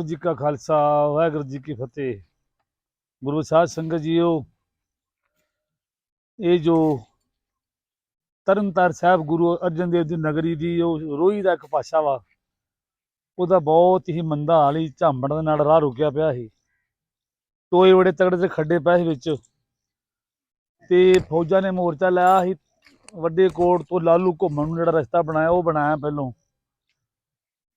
ਵਾਹਿਗੁਰੂ ਜੀ ਕਾ ਖਾਲਸਾ, ਵਾਹਿਗੁਰੂ ਜੀ ਕੀ ਫਤਿਹ। ਗੁਰੂ ਸਾਹਿਬ ਸੰਗਤ ਜੀਓ, ਇਹ ਜੋ ਤਰਨਤਾਰ ਸਾਹਿਬ ਗੁਰੂ ਅਰਜਨ ਦੇਵ ਦੀ ਨਗਰੀ ਦੀ ਉਹ ਰੋਹੀ ਦਾ ਇੱਕ ਪਾਸ਼ਾ ਵਾ, ਉਹਦਾ ਬਹੁਤ ਹੀ ਮੰਦਾ ਹਾਲ ਹੀ ਝਾਂਬੜ ਦੇ ਨਾਲ ਰਾਹ ਰੁਕਿਆ ਪਿਆ ਸੀ। ਟੋਏ ਬੜੇ ਤਗੜੇ ਤੇ ਖੱਡੇ ਪਏ ਸੀ ਵਿੱਚ, ਤੇ ਫੌਜਾਂ ਨੇ ਮੋਰਚਾ ਲਾਇਆ ਸੀ, ਵੱਡੇ ਕੋਟ ਤੋਂ ਲਾਲੂ ਘੁੰਮਣ ਨੂੰ ਜਿਹੜਾ ਰਸਤਾ ਬਣਾਇਆ, ਉਹ ਬਣਾਇਆ ਪਹਿਲੋਂ।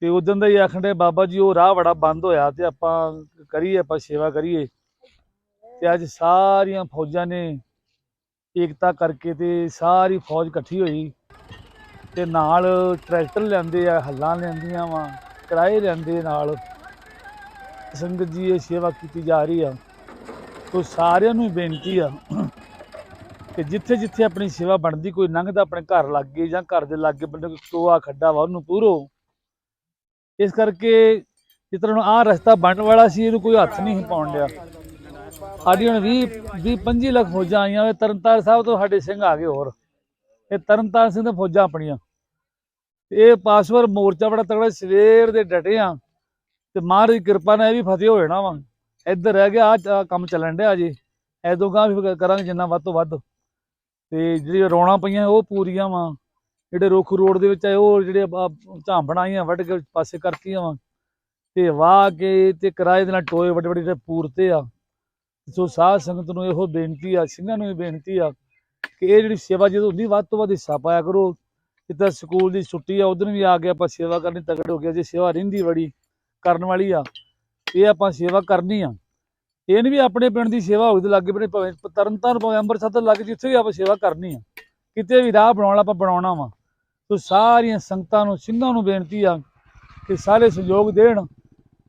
ਤੇ ਉਦੋਂ ਦਾ ਹੀ ਆਖੰਡੇ ਬਾਬਾ ਜੀ, ਉਹ ਰਾਹ ਬੜਾ ਬੰਦ ਹੋਇਆ ਤੇ ਆਪਾਂ ਕਰੀਏ, ਆਪਾਂ ਸੇਵਾ ਕਰੀਏ। ਤੇ ਅੱਜ ਸਾਰੀਆਂ ਫੌਜਾਂ ਨੇ ਏਕਤਾ ਕਰਕੇ ਤੇ ਸਾਰੀ ਫੌਜ ਇਕੱਠੀ ਹੋਈ। ਤੇ ਨਾਲ ਟਰੈਕਟਰ ਲਿਆਂਦੇ ਆ, ਹੱਲਾਂ ਲਿਆਂਦੀਆਂ ਵਾ, ਕਿਰਾਏ ਲਿਆਂਦੇ ਨਾਲ। ਸੰਗਤ ਜੀ, ਇਹ ਸੇਵਾ ਕੀਤੀ ਜਾ ਰਹੀ ਆ। ਤੋ ਸਾਰਿਆਂ ਨੂੰ ਹੀ ਬੇਨਤੀ ਆ ਕਿ ਜਿੱਥੇ ਜਿੱਥੇ ਆਪਣੀ ਸੇਵਾ ਬਣਦੀ, ਕੋਈ ਲੰਘਦਾ ਆਪਣੇ ਘਰ ਲੱਗੇ ਜਾਂ ਘਰ ਦੇ ਲਾਗੇ, ਬੰਦੇ ਕੋਈ ਟੋਆ ਖੱਡਾ ਵਾ, ਉਹਨੂੰ ਪੂਰੋ ਇਸ ਕਰਕੇ ਜਿਸ ਤਰ੍ਹਾਂ ਹੁਣ ਆਹ ਰਸਤਾ ਬਣਨ ਵਾਲਾ ਸੀ, ਇਹਨੂੰ ਕੋਈ ਹੱਥ ਨਹੀਂ ਸੀ ਪਾਉਣ ਲਿਆ ਸਾਡੀ ਹੁਣ 20 20 25 ਲੱਖ ਫੌਜਾਂ ਆਈਆਂ ਵੇ ਤਰਨਤਾਰ ਸਾਹਿਬ ਤੋਂ ਸਾਡੇ ਸਿੰਘ ਆ ਗਏ ਹੋਰ। ਇਹ ਤਰਨਤਾਰ ਸਿੰਘ ਦੇ ਫੌਜਾਂ ਆਪਣੀਆਂ। ਇਹ ਪਾਸਵਰ ਮੋਰਚਾ ਬੜਾ ਤਗੜਾ ਸਵੇਰ ਦੇ ਡਟੇ ਆ। ਤੇ ਮਹਾਰਾਜ ਦੀ ਕਿਰਪਾ ਨਾਲ ਇਹ ਵੀ ਫਤਿਹ ਹੋ ਜਾਣਾ ਵਾ। ਇੱਧਰ ਰਹਿ ਗਿਆ ਆ ਕੰਮ ਚੱਲਣ ਡਿਆ ਜੀ। ਐਦੋਂ ਗਾਂ ਵੀ ਕਰਾਂਗੇ ਜਿੰਨਾ ਵੱਧ ਤੋਂ ਵੱਧ। ਤੇ ਜਿਹੜੀ ਰੌਣਾ ਪਈਆਂ, ਉਹ ਪੂਰੀਆਂ ਵਾ। ਜਿਹੜੇ ਰੁੱਖ ਰੋਡ ਦੇ ਵਿੱਚ ਆਏ, ਉਹ ਜਿਹੜੇ ਝਾਂ ਬਣਾਈਆਂ ਵੱਢ ਕੇ ਪਾਸੇ ਕਰਤੀਆਂ ਵਾ। ਤੇ ਵਾਹ ਕੇ ਤੇ ਕਿਰਾਏ ਦੇ ਨਾਲ ਟੋਏ ਵੱਡੇ ਵੱਡੇ ਜਿਹੜੇ ਪੂਰਤੇ ਆ। ਸੋ ਸਾਧ ਸੰਗਤ ਨੂੰ ਇਹੋ ਬੇਨਤੀ ਆ, ਸਿੰਘਾਂ ਨੂੰ ਇਹ ਬੇਨਤੀ ਆ ਕਿ ਇਹ ਜਿਹੜੀ ਸੇਵਾ ਜਦੋਂ ਹੁੰਦੀ, ਵੱਧ ਤੋਂ ਵੱਧ ਹਿੱਸਾ ਪਾਇਆ ਕਰੋ। ਜਿੱਦਾਂ ਸਕੂਲ ਦੀ ਛੁੱਟੀ ਆ ਉਦੋਂ ਵੀ ਆ ਕੇ ਆਪਾਂ ਸੇਵਾ ਕਰਨੀ, ਤਗੜ ਹੋ ਗਿਆ ਜੇ ਸੇਵਾ ਰਹਿੰਦੀ ਬੜੀ, ਕਰਨ ਵਾਲੀ ਆ। ਇਹ ਆਪਾਂ ਸੇਵਾ ਕਰਨੀ ਆ। ਇਹ ਵੀ ਆਪਣੇ ਪਿੰਡ ਦੀ ਸੇਵਾ ਹੋਵੇ ਤੇ ਲੱਗੇ ਬਣੇ ਭਾਵੇਂ ਤਰਨਤਾਰਨ ਭਾਵੇਂ ਅੰਮ੍ਰਿਤਸਰ ਤੋਂ ਲੱਗ ਜਿੱਥੇ ਵੀ ਆਪਾਂ ਸੇਵਾ ਕਰਨੀ ਆ। ਕਿਤੇ ਵੀ ਰਾਹ ਬਣਾਉਣਾ ਆਪਾਂ ਬਣਾਉਣਾ ਵਾ। ਸੋ ਸਾਰੀਆਂ ਸੰਗਤਾਂ ਨੂੰ, ਸਿੰਘਾਂ ਨੂੰ ਬੇਨਤੀ ਆ ਕਿ ਸਾਰੇ ਸਹਿਯੋਗ ਦੇਣ।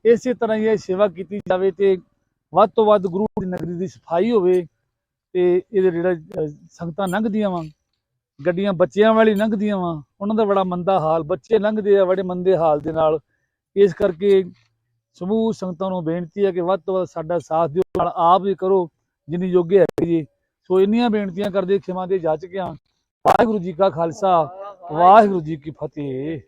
ਇਸੇ ਤਰ੍ਹਾਂ ਹੀ ਇਹ ਸੇਵਾ ਕੀਤੀ ਜਾਵੇ ਤੇ ਵੱਧ ਤੋਂ ਵੱਧ ਗੁਰੂ ਦੀ ਨਗਰੀ ਦੀ ਸਫ਼ਾਈ ਹੋਵੇ ਤੇ ਇਹਦੇ ਜਿਹੜਾ ਸੰਗਤਾਂ ਲੰਘਦੀਆਂ ਵਾ, ਗੱਡੀਆਂ ਬੱਚਿਆਂ ਵਾਲੀ ਲੰਘਦੀਆਂ ਵਾ, ਉਹਨਾਂ ਦਾ ਬੜਾ ਮੰਦਾ ਹਾਲ, ਬੱਚੇ ਲੰਘਦੇ ਆ ਬੜੇ ਮੰਦੇ ਹਾਲ ਦੇ ਨਾਲ। ਇਸ ਕਰਕੇ ਸਮੂਹ ਸੰਗਤਾਂ ਨੂੰ ਬੇਨਤੀ ਹੈ ਕਿ ਵੱਧ ਤੋਂ ਵੱਧ ਸਾਡਾ ਸਾਥ ਦਿਓ, ਨਾਲ ਆਪ ਵੀ ਕਰੋ, ਜਿੰਨੀ ਯੋਗ ਹੈ ਜੀ। ਸੋ ਇੰਨੀਆਂ ਬੇਨਤੀਆਂ ਕਰਦੇ, ਖਿਮਾ ਦੇ ਜੱਜ ਗਿਆ ਵਾਹਿਗੁਰੂ ਜੀ ਕਾ ਖਾਲਸਾ। ਵਾਹਿਗੁਰੂ ਜੀ ਕੀ ਫਤਿਹ।